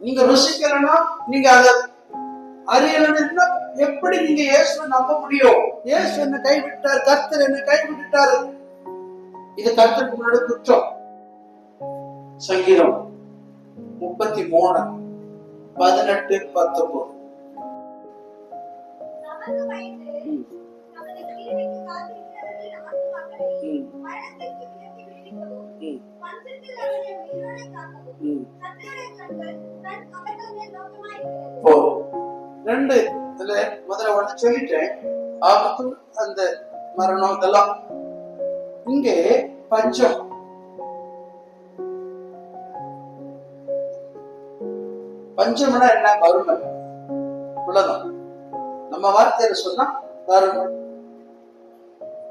நீங்க ருசிக்கலன்னா நீங்க அதை அறியலன்னா எப்படி நீங்க இயேசுவை நம்ப முடியும்? இயேசு என்ன கைவிட்டார் கர்த்தர் என்ன கைவிட்டாரு இது கர்த்தருக்கு முன்னாடி குற்றம். சங்கீதம் முப்பத்தி மூணு பதினெட்டு பத்தொன்பது. நமது ரெண்டு இதுல முதல்ல ஒண்ணு சொல்லிட்டேன். ஆபத்து அந்த மரணம் இதெல்லாம். இங்கே பஞ்சம். பஞ்சம்னா என்ன? வறுமை. இவ்வளவுதான். நம்ம வார்த்தையில சொன்னா வறுமை.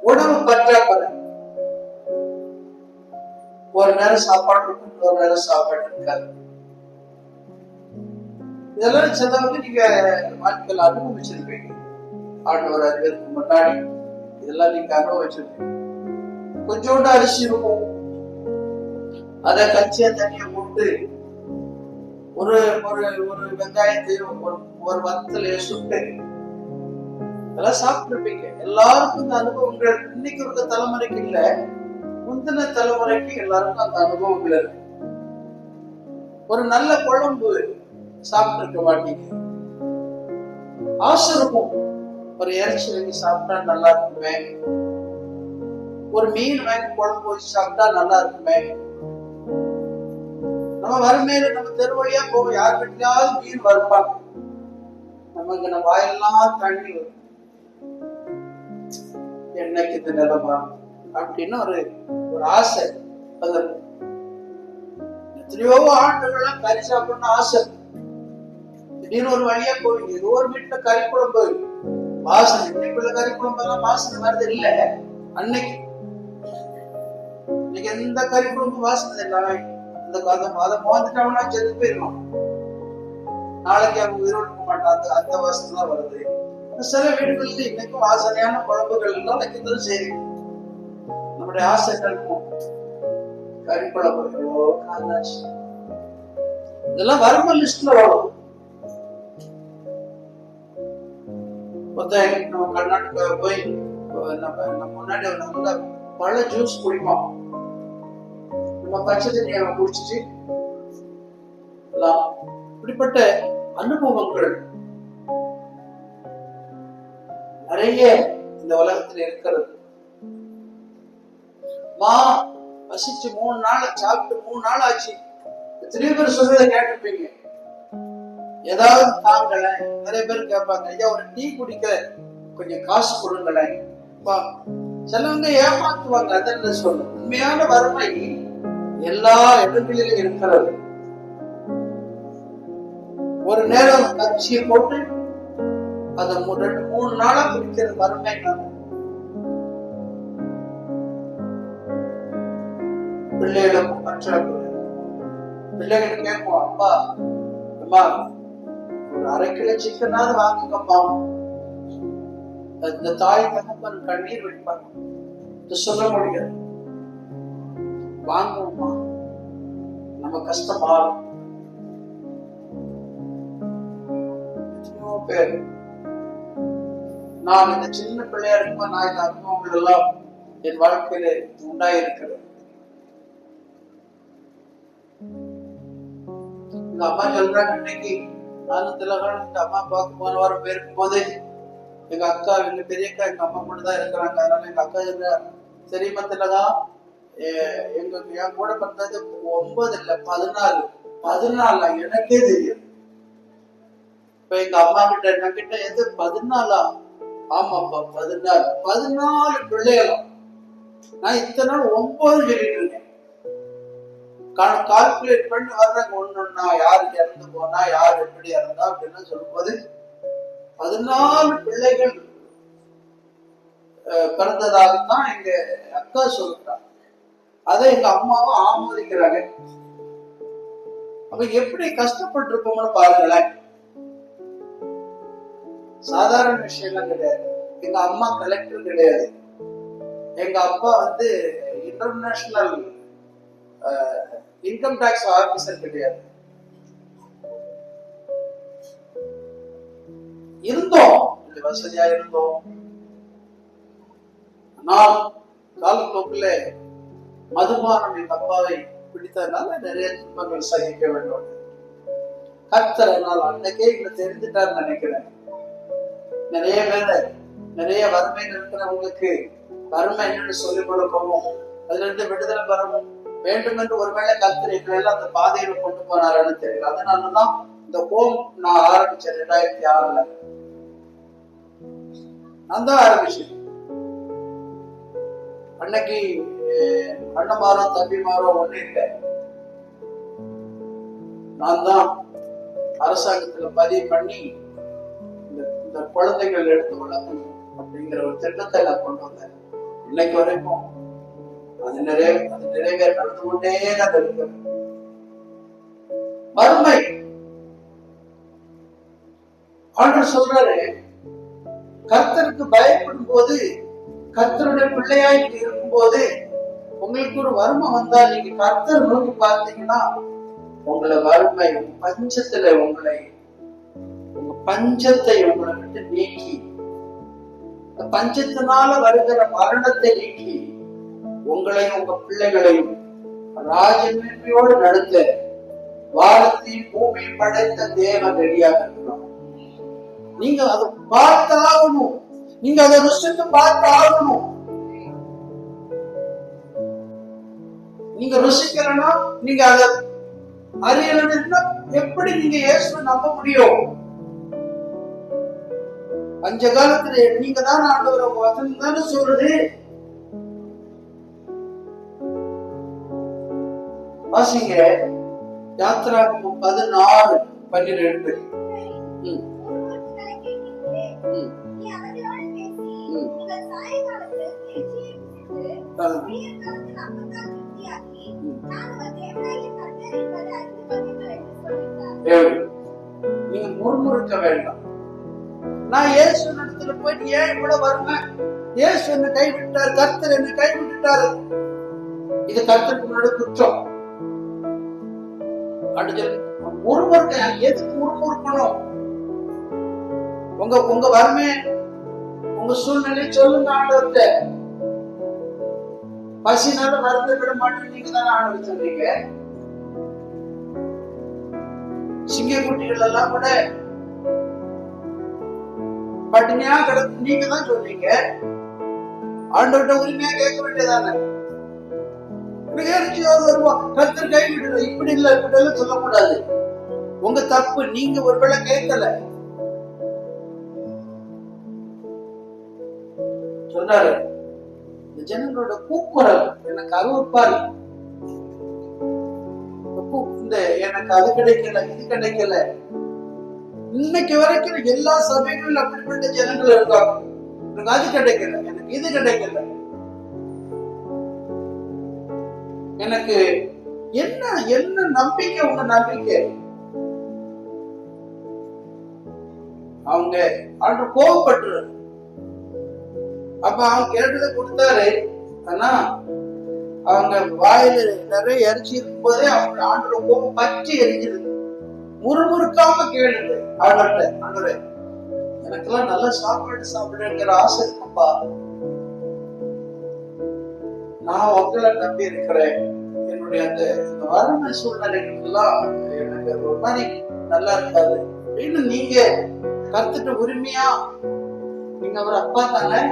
உணவு பற்றாக்குறை. ஒரு நேரம் சாப்பாடு இருக்கும் ஒரு நேரம் சாப்பாடு இருக்காது இதெல்லாம் சிலவங்க நீங்க வாழ்க்கையில் அனுபவிச்சிருப்பீங்க. ஆண்டவர் அறிவதற்கு முன்னாடி இதெல்லாம் நீங்க அனுபவிச்சிருப்பீங்க. கொஞ்சோண்டு அரிசி இருக்கும். அத கச்சியா தண்ணிய போட்டு ஒரு ஒரு ஒரு வெங்காயத்தையும் ஒரு ஒரு வத்தலையும் சுட்டு இதெல்லாம் சாப்பிட்டுருப்பீங்க. எல்லாருக்கும் இந்த அனுபவங்கள் இன்னைக்கு இருக்க தலைமுறைக்கு இல்ல. முந்தின தலைமுறைக்கு எல்லாருக்கும் அந்த அனுபவங்கள் இருக்கு. ஒரு நல்ல குழம்பு சாப்பிட்டு இருக்க மாட்டீங்க. ஆசை இருக்கும் ஒரு இறைச்சி வாங்கி சாப்பிட்டா நல்லா இருக்குமே? ஒரு மீன் வாங்கி குழம்பு வச்சு சாப்பிட்டா நல்லா இருக்குமே? நம்ம வறுமையில நம்ம தெரு வழியா போவோம். யார் வீட்லயாவது மீன் வறுப்பாங்க. நமக்கு நம்ம வாயெல்லாம் தண்ணி வரும். என்னைக்கு இந்த நிலமா? அப்படின்னு ஒரு ஒரு ஆசை. அது எத்தனையோ ஆண்டுகளா கறி சாப்பிடணும்னு ஆசை. திடீர்னு ஒரு வழியா போவீங்க ஏதோ ஒரு வீட்டுல கறி குழம்பு. வாசனை இன்னைக்குள்ள கறி குழம்பு எல்லாம் வாசனை வருது இல்ல அன்னைக்கு இன்னைக்கு எந்த கறி குழம்பு வாசனை இல்லாம இந்த காலம் அதை மோந்துட்டோம்னா செத்து போயிடணும் நாளைக்கு அவங்க உயிரோடு இருக்க மாட்டாங்க அந்த வாசனை தான் வருது. சில வீடுகளில் இன்னைக்கும் வாசனையான குழம்புகள் எல்லாம் வைக்கிறது சரி. நம்முடைய ஆசைகள் இருக்கும் கறி இதெல்லாம் வரும லிஸ்ட்ல வரும். நம்ம கர்நாடகா போய் நம்ம நம்ம முன்னாடி ஒரு நல்ல பழ ஜூஸ் குடிப்போம் நம்ம பச்சை தண்ணியை குடிச்சிட்டு இப்படிப்பட்ட அனுபவங்கள். நிறைய இந்த உலகத்துல இருக்கிறது. மா வசிச்சு மூணு நாள் சாப்பிட்டு மூணு நாள் ஆச்சு. எத்தனையோ பேர் சொல்றதை கேட்டிருப்பீங்க. ஏதாவது தாங்களேன் நிறைய பேர் கேட்பாங்க ஐயா ஒரு டீ குடிக்க கொஞ்சம் காசு கொடுங்களேன். சிலவங்க ஏமாத்துவாங்க அதெல்லாம் சொல்ல உண்மையான வறுமை எல்லா இடங்களிலும் இருக்கிறது. ஒரு நேரம் கட்சியை போட்டு அதை ரெண்டு மூணு நாளா குடிக்கிறது வறுமை பிள்ளைகளுக்கும் பற்றாக்குறை பிள்ளைகள் கேட்போம் அப்பா அம்மா ஒரு அரை கிலோ சிக்கனாவது வாங்குங்கப்பா. இந்த தாய் தகப்பன் கண்ணீர் வெடிப்பாங்க இது சொல்ல முடியாது. வாங்குவோமா நம்ம கஷ்டமா? எத்தனையோ பேர். நான் இந்த சின்ன பிள்ளையா இருக்கும்போது நான் இந்த அனுபவங்கள் எல்லாம் என் வாழ்க்கையில உண்டாயிருக்கிறேன் எங்க அம்மா சொல்றாங்க இன்னைக்கு நானும் திலகன் எங்க அம்மா பார்க்க போன வாரம் போயிருக்கும் போது எங்க அக்கா எங்க பெரிய அக்கா எங்க அம்மா மட்டும் தான் இருக்கிறாங்க. அதனால எங்க அக்கா சொல்ற தெரியுமா திலகா எங்க என் கூட பிறந்தது ஒன்பது இல்ல பதினாலு பதினாலா? எனக்கே தெரியும் இப்ப எங்க அம்மா கிட்ட என்ன கிட்ட எது? பதினாலா? ஆமாப்பா பதினாலு. பதினாலு பிள்ளைகளா? நான் இத்தனை நாள் ஒன்பது சொல்லிட்டு இருக்கேன் கால்குலேட் பண்ணி வர்றாங்க ஒண்ணா யாரு இறந்து போனா யார் எப்படி இறந்தா அப்படின்னு சொல்லும்போது பதினாலு பிள்ளைகள் பிறந்ததாகத்தான் எங்க அக்கா சொல்றாங்க. அதை எங்க அம்மாவும் ஆமோதிக்கிறாங்க. அப்ப எப்படி கஷ்டப்பட்டிருப்போம்னு பாருங்களேன். சாதாரண விஷயம்லாம் கிடையாது. எங்க அம்மா கலெக்டர் கிடையாது. எங்க அப்பா வந்து இன்டர்நேஷனல் இன்கம் டாக்ஸ் ஆபீசர் கிடையாது. இருந்தோம். வசதியா இருந்தோம். ஆனால் காலப்போக்கில் மதுபானம் என் அப்பாவை பிடித்ததுனால நிறைய துன்பங்கள் சகிக்க வேண்டும். கர்த்தர் என்னால் அன்னைக்கே இங்க தெரிஞ்சுட்டான்னு நினைக்கிறேன். நிறைய பேர் நிறைய வறுமை இருக்கிறவங்களுக்கு வறுமை என்னன்னு சொல்லிக் கொடுக்கவும் அதுல இருந்து விடுதலை பெறவும் வேண்டும் என்று ஒருவேளை கர்த்தர் எங்களை அந்த பாதையில கொண்டு போனாருன்னு தெரியல. அதனாலதான் இந்த ஹோம் நான் ஆரம்பிச்சேன் ரெண்டாயிரத்தி ஆறுல. நான் தான் ஆரம்பிச்சேன். அன்னைக்கு அஹ், அண்ணமாரோ தம்பிமாரோ ஒண்ணு இல்லை. நான் தான் அரசாங்கத்துல பதிவு பண்ணி இந்த இந்த குழந்தைகள் எடுத்து வளர்க்கணும் அப்படிங்கிற ஒரு திட்டத்தை நான் கொண்டு வந்தேன். இன்னைக்கு வரைக்கும் அது நிறைய அது நிறைவேற நடந்து கொண்டே தான் இருக்கு வறுமை. ஆண்டவர் சொல்றாரு கர்த்தருக்கு பயப்படும் போது கர்த்தருடைய பிள்ளையாய் இருக்கும் போது உங்களுக்கு ஒரு வறுமை வந்தா நீங்க கர்த்தர் நோக்கி பார்த்தீங்கன்னா உங்களை வறுமை பஞ்சத்துல உங்களை உங்க பஞ்சத்தை உங்களை விட்டு நீக்கி பஞ்சத்தினால வருகிற மரணத்தை நீக்கி உங்களையும் உங்க பிள்ளைகளையும் ராஜமேன்மையோடு நடத்த வானத்தையும் பூமி படைத்த தேவன் ரெடியாக இருக்கிறோம் நீங்க அதை பார்த்தாகணும். நீங்க அதை ருசித்து பார்த்தாகணும். நீங்க ருசிக்கலன்னா நீங்க அதை அறியலன்னா எப்படி நீங்க இயேசுவை நம்ப முடியும்? பஞ்ச காலத்துல நீங்க தான் ஆண்டவர் வசனம் தானே சொல்றது? கொள்வீர்கள் என்று சொல்லிட்டார். ஏழு. நீங்க முறுமுறுக்க வேண்டாம். நான் இயேசு இடத்துல போயிட்டு ஏன் இவ்வளவு வறுமை? இயேசு என்னை கைவிட்டார் கர்த்தர் என்னை கைவிட்டுட்டாரு. இது கர்த்தருக்கு முன்னாடி குற்றம். அடுத்து முறுமுறுக்க எதுக்கு முறுமுறுக்கணும் உங்க உங்க வறுமை உங்க சூழ்நிலை சொல்லுங்க ஆண்டவர்கிட்ட. பசினால மருந்து விட மாட்டேன் நீங்க தானே ஆண்டவர் சொன்னீங்க சிங்கக்குட்டிகள் எல்லாம் கூட பட்டினியா கிடக்கு நீங்க தான் சொல்றீங்க. ஆண்டவர்கிட்ட உரிமையா கேட்க வேண்டியதானே? நிகழ்ச்சியோடு வருவோம் கருத்தர் கை விடுறது இப்படி இல்ல இப்படி இல்ல சொல்லக்கூடாது. உங்க தப்பு நீங்க ஒருவேளை கேட்கல. சொன்னாரு இந்த ஜனங்களோட கூக்குரல் எனக்கு அருவப்பாரு இந்த இந்த எனக்கு அது கிடைக்கல இது கிடைக்கல. இன்னைக்கு வரைக்கும் எல்லா சபைகளிலும் அப்படிப்பட்ட ஜனங்கள் இருக்காங்க. எனக்கு அது கிடைக்கல எனக்கு இது கிடைக்கல. எனக்கு என்ன என்ன நம்பிக்கை உங்க நம்பிக்கை? அவங்க ஆண்டு கோபப்பட்டு அப்ப அவங்க கேட்டதை கொடுத்தாரு. ஆனா அவங்க வாயில நிறைய எரிச்சி இருக்கும் போதே அவங்க ஆண்டோட கோபம் பற்றி எரிஞ்சிருது. முறுமுறுக்காம கேளுங்க ஆண்டோட ஆண்டோட எனக்கெல்லாம் நல்ல சாப்பாடு சாப்பிடுங்கிற ஆசை இருக்குப்பா நான் உங்களை நம்பி இருக்கிறேன். என்னுடைய அந்த இந்த வறுமை சூழ்நிலைகள்லாம் எனக்கு ஒரு மாதிரி நல்லா இருக்காது. அப்படின்னு நீங்க கத்துட்டு உரிமையா நீங்க அவர் அப்பா தானே?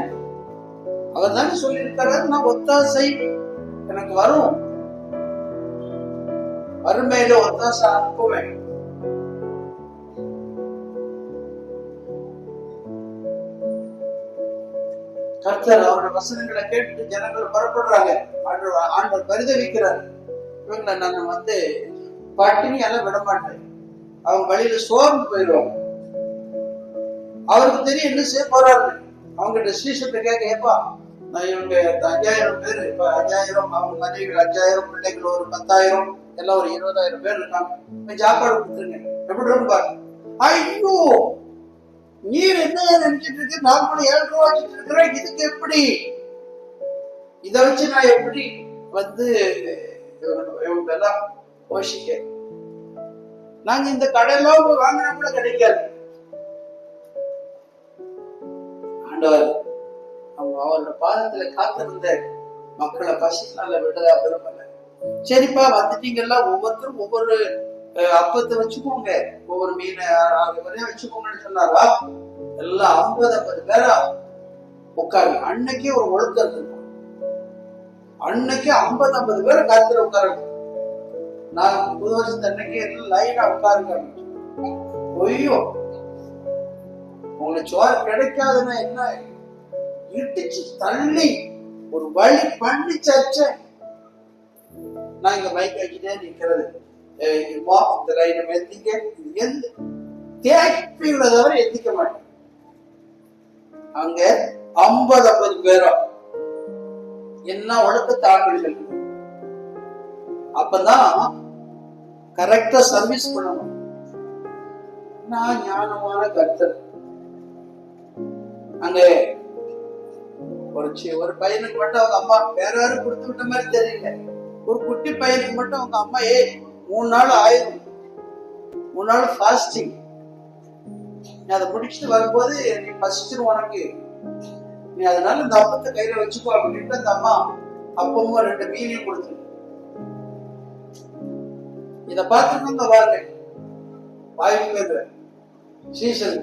அவர் தானே சொல்லியிருக்காரு. நான் ஒத்தாசை எனக்கு வரும். வறுமையில ஒத்தாசை அனுப்புவேன். கர்த்தர் அவருடைய வசனங்களை கேட்டு ஜனங்கள் புறப்படுறாங்க. ஆண்டவர் பரிதவிக்கிறார். இவங்களை நான் வந்து பட்டினி எல்லாம் விட மாட்டேன் அவங்க வழியில சோர்ந்து போயிடுவாங்க. அவருக்கு தெரியும் என்ன செய்ய போறாரு. அவங்க ஸ்ரீசத்தை கேட்க ஏப்பா நான் இவங்க அஞ்சாயிரம் பேர் இப்ப அஞ்சாயிரம் அவங்க மனைவிகள் அஞ்சாயிரம் பிள்ளைகள் ஒரு பத்தாயிரம் எல்லாம் ஒரு இருபதாயிரம் பேர் இருக்காங்க. சாப்பாடு கொடுத்துருங்க. எப்படி இருக்கும் பாருங்க ஐயோ நீர் என்ன நினைச்சிட்டு இருக்கு நாங்களும் ஏழு ரூபா வச்சுட்டு இருக்கிறோம் இதுக்கு எப்படி? இதை வச்சு நான் எப்படி வந்து இவங்க- போஷிக்க நாங்க இந்த கடையில வாங்கினா கூட கிடைக்காது. ஆண்டவர் அவங்க அவரோட பாதத்துல காத்திருந்த மக்களை பசினால விடுதா விரும்பல சரிப்பா வந்துட்டீங்கல்ல ஒவ்வொருத்தரும் ஒவ்வொரு அப்பத்தை வச்சுக்கோங்க. ஒவ்வொரு மீனை ஆறு வச்சுக்கோங்கன்னு சொன்னாரா. எல்லாம் ஐம்பது ஐம்பது பேரா உட்காருங்க. அன்னைக்கே ஒரு ஒழுக்கம் இருந்தது அன்னைக்கே ஐம்பது ஐம்பது பேர் கருத்துல உட்காருங்க. நான் புது வருஷத்து அன்னைக்கே எல்லாம் லைனா உட்காருங்க. ஐயோ. உங்களுக்கு சோறு கிடைக்காதுன்னா என்ன? இடிச்சு தள்ளி ஒரு வழி பண்ணி சர்ச்ச. நான் இங்க மைக் வச்சுட்டே நிக்கிறது வா, இந்த லைனை எத்திக்க எந்த தேய்ப்பி உள்ளதவரை எத்திக்க மாட்டேன் அங்க ஐம்பது ஐம்பது பேரா. என்ன ஒழுக்கத்தை ஆண்கள் அப்பதான் கரெக்டா சர்வீஸ் பண்ணணும். நான் ஞானமான கர்த்தர். அங்க ஒரு ஒரு பையனுக்கு மட்டும் அவங்க அம்மா வேற யாரும் கொடுத்து விட்ட மாதிரி தெரியல. ஒரு குட்டி பையனுக்கு மட்டும் அவங்க அம்மா ஏ மூணு நாள் ஆயிரும் மூணு நாள் ஃபாஸ்டிங் நீ அதை முடிச்சுட்டு வரும்போது நீ பசிச்சிரும் உனக்கு நீ அதனால இந்த அப்பத்தை கையில வச்சுக்கோ அப்படின்ட்டு அந்த அம்மா அப்பமும் ரெண்டு மீனையும் கொடுத்து இத பார்த்துட்டு பாருங்க வாய்ப்பு சீசன்.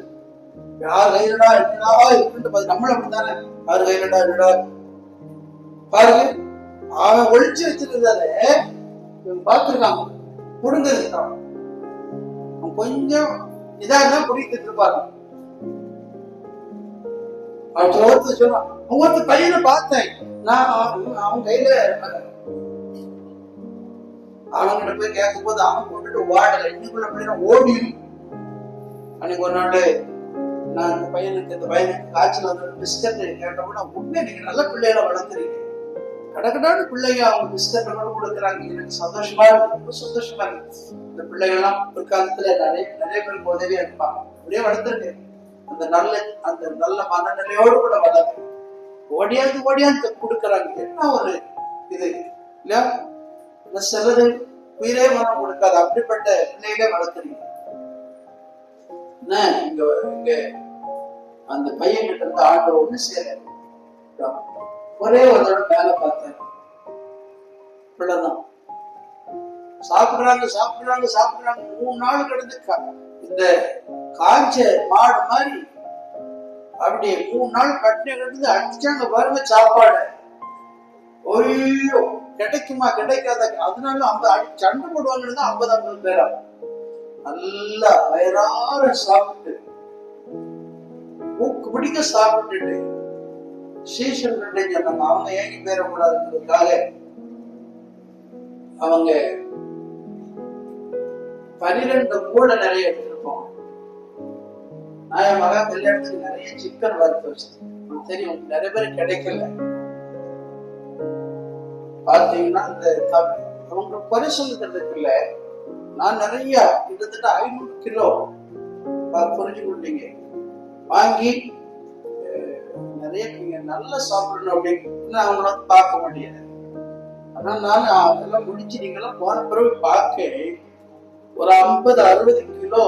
யார் கையிலடா என்னடா இருக்குன்னு பார்த்து நம்மள அப்படித்தானே? யார் கையிலடா என்னடா? பாருங்க. அவன் ஒழிச்சு வச்சிருந்தாலே பார்த்துருக்காங்க புடுங்கிருக்கான் தான் கொஞ்சம் இதா இருந்தா பிடிக்கிட்டு இருப்பாங்க. அவன் ஒருத்தர் சொன்னான் ஒருத்தர் பையனை பார்த்தேன். நான் அவன் கையில அவன்கிட்ட போய் கேட்கும் போது அவன் கொண்டுட்டு வாடல இன்னைக்குள்ள பிள்ளைங்க ஓடி அன்னைக்கு ஒரு நாள் நான் இந்த பையனுக்கு இந்த பையனுக்கு காய்ச்சல் வந்து பிஸ்கட் கேட்டப்போ உண்மை நீங்க நல்ல பிள்ளைகளை வளர்த்துறீங்க கடகடான பிள்ளைங்க அவங்க பிஸ்கட் கொடுக்குறாங்க. எனக்கு சந்தோஷமா இருக்கு. ரொம்ப சந்தோஷமா இருக்கு. இந்த பிள்ளைகள்லாம் பிற்காலத்துல நிறைய நிறைய பேருக்கு உதவியா இருப்பாங்க. அப்படியே வளர்த்துருக்கேன் அந்த நல்ல அந்த நல்ல மனநிலையோடு கூட வளர்த்து ஓடியாந்து ஓடியாந்து கொடுக்குறாங்க. என்ன ஒரு இது? இல்லையா சிலது உயிரே மனம் கொடுக்காது. அப்படிப்பட்ட பிள்ளைகளே வளர்த்துறீங்க என்ன? இங்க இங்க அந்த பையன் கிட்ட இருந்து ஆண்டு ஒண்ணு சேர ஒரே ஒரு தடவை மேல பார்த்தேன். இவ்வளவுதான். சாப்பிடுறாங்க சாப்பிடுறாங்க சாப்பிடுறாங்க. மூணு நாள் கிடந்து இந்த காஞ்ச மாடு மாதிரி அப்படியே மூணு நாள் கட்டின கிடந்து அடிச்சாங்க பாருங்க சாப்பாடு. ஐயோ கிடைக்குமா கிடைக்காத? அதனால ஐம்பது அடி- சண்டை போடுவாங்கன்னு தான் ஐம்பது ஐம்பது பேரா. நல்லா வயிறார சாப்பிட்டு மூக்கு பிடிக்க சாப்பிட்டுட்டு சீசன் சொன்னாங்க அவங்க ஏங்கி பேரக்கூடாதுன்றதுக்காக அவங்க பனிரெண்டு கூட நிறைய எடுத்திருப்போம். நான் என் கல்யாணத்துக்கு நிறைய சிக்கன் வறுத்து வச்சிருக்கேன். தெரியும் நிறைய பேர் கிடைக்கல. பாத்தீங்கன்னா இந்த அவங்க குறை நான் நிறைய கிட்டத்தட்ட ஐநூறு கிலோ புரிஞ்சு கொண்டீங்க வாங்கி நிறைய நீங்க நல்லா சாப்பிடணும் அப்படின்னு அவங்கள வந்து பார்க்க முடியாது. ஆனா அதெல்லாம் முடிச்சு நீங்களாம் போன பிறகு பார்க்க ஒரு ஐம்பது அறுபது கிலோ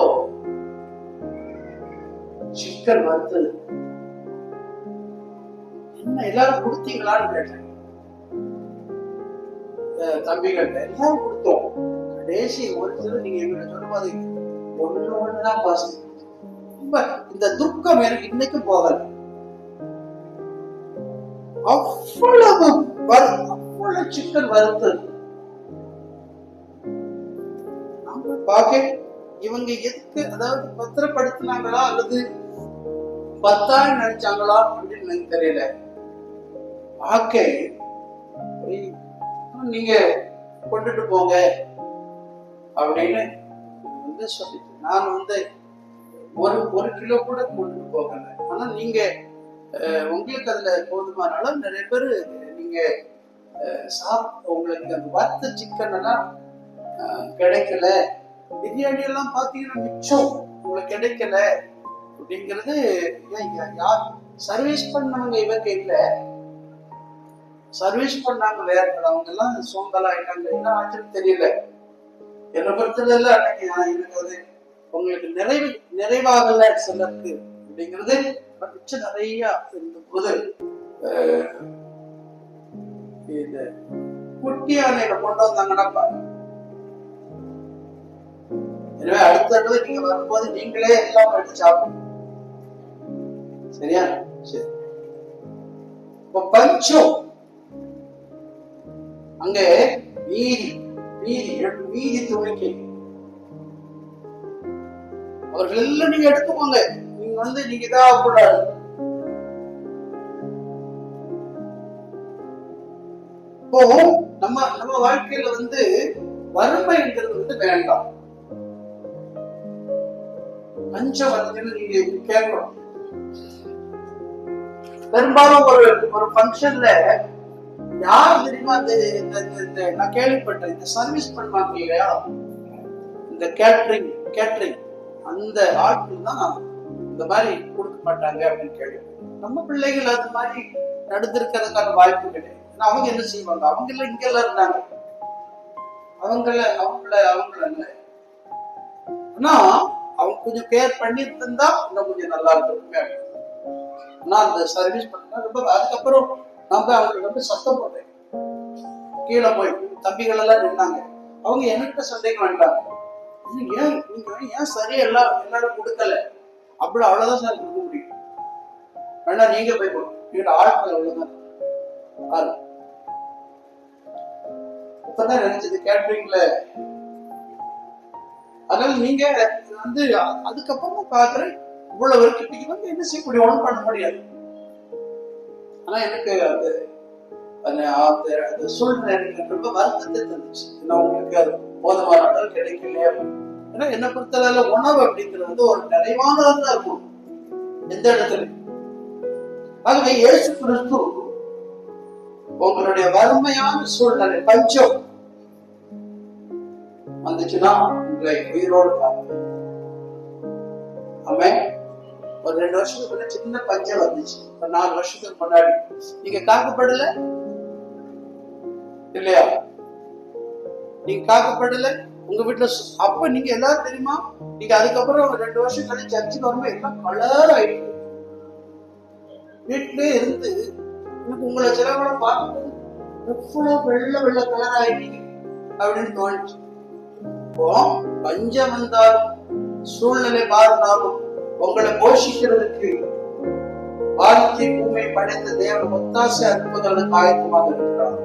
சிக்கன் வந்து என்ன எல்லாரும் கொடுத்தீங்களான்னு கேட்டேன். அஹ், எல்லாரும் கொடுத்தோம். கடைசி ஒருத்தர் நீங்க எங்கிட்ட சொல்லும்போது ஒண்ணு ஒண்ணுதான் பாசம். ரொம்ப இந்த துக்கம் எனக்கு இன்னைக்கும் போகலை. அவ்வளவு அவ்வளவு சிக்கன் வறுத்து. நம்ம பார்க்க இவங்க எதுக்கு அதாவது பத்திரப்படுத்தினாங்களா அல்லது பத்தாயிரம் நினைச்சாங்களா அப்படின்னு எனக்கு தெரியல. பார்க்க நீங்க கொண்டுட்டு போங்க அப்படின்னு வந்து சொல்லிட்டு நான் வந்து ஒரு ஒரு கிலோ கூட கொண்டுட்டு போகல. ஆனா நீங்க உங்களுக்கு அதுல போதுமான அளவு நிறைய பேர் நீங்க சாப் உங்களுக்கு அந்த வறுத்த சிக்கன் எல்லாம் அஹ், கிடைக்கல. பிரியாணி எல்லாம் பாத்தீங்கன்னா மிச்சம். உங்களுக்கு கிடைக்கல. அப்படிங்கிறது யார் சர்வீஸ் பண்ணவங்க இவங்க இல்ல சர்வீஸ் பண்ணாங்க வேற அவங்க எல்லாம் சோம்பலா ஆயிட்டாங்க. என்ன ஆச்சுன்னு தெரியல. என்னை பொறுத்தல அன்னைக்கு எனக்கு அது உங்களுக்கு நிறைவு நிறைவாகல சிலருக்கு. அப்படிங்கிறது மிச்சம் நிறைய இருந்தபோது இது குட்டி யானையில கொண்டு வந்தாங்கன்னா எனவே அடுத்த தடவை நீங்க வரும்போது நீங்களே எல்லாம் எடுத்து சாப்பிடும் சரியா? சரி. இப்ப பஞ்சம். அங்க மீதி மீதி மீதி துணிக்கை. அவர்கள் எல்லாம் நீங்க எடுத்துக்கோங்க. நீங்க வந்து நீங்க இதாக கூடாது இப்போ நம்ம நம்ம வாழ்க்கையில வந்து வறுமைங்கிறது வந்து வேண்டாம். பஞ்சம் வந்து நீங்க கேட்கணும். பெரும்பாலும் ஒரு ஒரு ஃபங்க்ஷன்ல யார் தெரியுமா இந்த இந்த- நான் கேள்விப்பட்டேன் இந்த சர்வீஸ் பண்ணுவாங்க இல்லையா? இந்த கேட்ரிங் கேட்ரிங் அந்த ஆட்கள் தான் இந்த மாதிரி கொடுக்க மாட்டாங்க அப்படின்னு கேள்வி. நம்ம பிள்ளைகள் அது மாதிரி நடந்திருக்கிறதுக்கான வாய்ப்பு கிடையாது. ஏன்னா அவங்க என்ன செய்வாங்க? அவங்க எல்லாம் இங்க எல்லாம் இருந்தாங்க. அவங்கள அவங்கள அவங்கள இல்ல. ஆனா அவங்க கொஞ்சம் கேர் பண்ணி இருந்தா இன்னும் கொஞ்சம் நல்லா இருந்திருக்குமே. ஆனா அந்த சர்வீஸ் பண்ணா ரொம்ப அதுக்கப்புறம் நம்ம அவங்களுக்கு ரொம்ப சத்தம் போட்டேன். கீழே போய் தம்பிகள் எல்லாம் நின்னாங்க. அவங்க என்கிட்ட சந்தேகம் வேண்டாங்க ஏன் நீங்க ஏன் சரியா எல்லாம் எல்லாரும் கொடுக்கல? அப்படி அவ்வளவுதான் சார் கொடுக்க முடியும். வேணா நீங்க போய் கொடுங்க. நீங்க ஆட்கள் அவ்வளவுதான். ஆள். இப்பதான் நினைச்சது கேட்டரிங்ல அதனால நீங்க வந்து அதுக்கப்புறமா பாக்குறேன் இவ்வளவு இருக்கு வந்து என்ன செய்ய முடியும் ஒண்ணும் பண்ண முடியாது. ஆனா எனக்கு அது அந்த அந்த சூழ்நிலை எனக்கு ரொம்ப வருத்தத்தை தந்துச்சு. ஏன்னா உங்களுக்கு அது போதுமான அளவு கிடைக்கலையே. அப்படின்னு. ஏன்னா என்ன பொறுத்தளவுல உணவு அப்படிங்கிறது வந்து ஒரு நிறைவானதா இருக்கும். எந்த இடத்துல ஆகவே இயேசு கிறிஸ்து உங்களுடைய வறுமையான சூழ்நிலை பஞ்சம் வந்துச்சுன்னா உங்களை உயிரோடு காப்பேன் ஒரு ரெண்டு வருஷத்துக்கு சின்ன பஞ்சம் வந்துச்சு. ஒரு நாலு வருஷத்துக்கு முன்னாடி. நீங்க காக்கப்படல? இல்லையா? நீங்க காக்கப்படல? உங்க வீட்டுல அப்ப நீங்க எல்லாரும் தெரியுமா? நீங்க அதுக்கப்புறம் ரெண்டு வருஷம் கழிச்சு சர்ச்சுக்கு வரும்போது எல்லாம் கலர் ஆயிடுச்சு வீட்டிலே இருந்து எனக்கு உங்களை சிலவங்களை பார்க்கும்போது எவ்வளவு வெள்ள வெள்ள கலர் ஆயிட்டீங்க அப்படின்னு தோணுச்சு. இப்போ பஞ்சம் வந்தாலும் சூழ்நிலை மாறினாலும் உங்களை போஷிக்கிறதுக்கு வானத்தை பூமி படைத்த தேவன் ஒத்தாசை அற்புதங்களுக்கு ஆயத்தமாக இருக்கிறார்.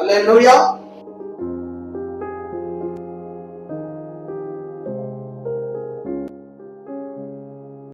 அல்லேலூயா